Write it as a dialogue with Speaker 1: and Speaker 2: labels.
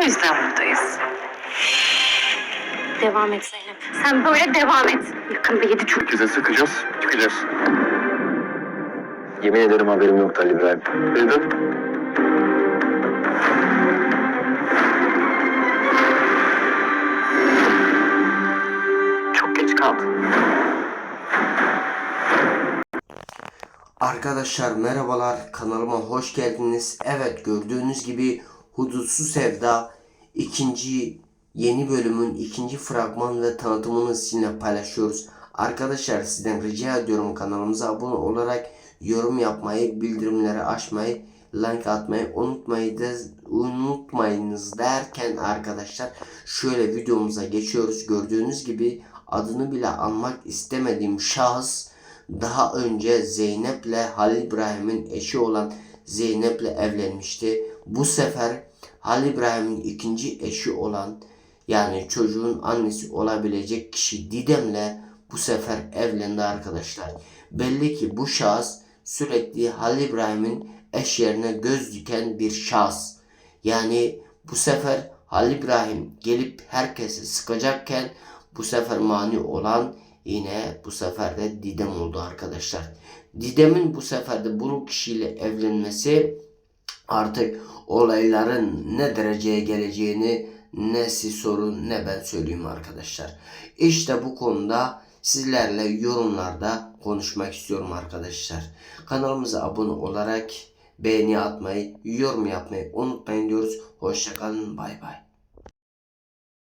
Speaker 1: O yüzden buradayız.
Speaker 2: Devam et Zeynep. Sen böyle devam et. Yakında yedi çocuk.
Speaker 3: Herkese sıkacağız, çıkacağız. Yemin ederim haberim yoktu Ali İbrahim. Neden?
Speaker 1: Çok geç kaldın.
Speaker 4: Arkadaşlar merhabalar kanalıma hoş geldiniz. Evet gördüğünüz gibi Hudutsuz Sevda ikinci yeni bölümün ikinci fragman ve tanıtımını sizinle paylaşıyoruz. Arkadaşlar sizden rica ediyorum kanalımıza abone olarak yorum yapmayı, bildirimleri açmayı, like atmayı unutmayı da, unutmayınız derken arkadaşlar şöyle videomuza geçiyoruz. Gördüğünüz gibi adını bile anmak istemediğim şahıs daha önce Zeynep'le Halil İbrahim'in eşi olan Zeynep'le evlenmişti. Bu sefer Halil İbrahim'in ikinci eşi olan yani çocuğun annesi olabilecek kişi Didem'le bu sefer evlendi arkadaşlar. Belli ki bu şahıs sürekli Halil İbrahim'in eş yerine göz diken bir şahıs. Yani bu sefer Halil İbrahim gelip herkesi sıkacakken bu sefer mani olan yine bu sefer de Didem oldu arkadaşlar. Didem'in bu sefer de bu kişiyle evlenmesi artık olayların ne dereceye geleceğini ne siz sorun ne ben söyleyeyim arkadaşlar. İşte bu konuda sizlerle yorumlarda konuşmak istiyorum arkadaşlar. Kanalımıza abone olarak beğeni atmayı, yorum yapmayı unutmayın diyoruz. Hoşçakalın bay bay.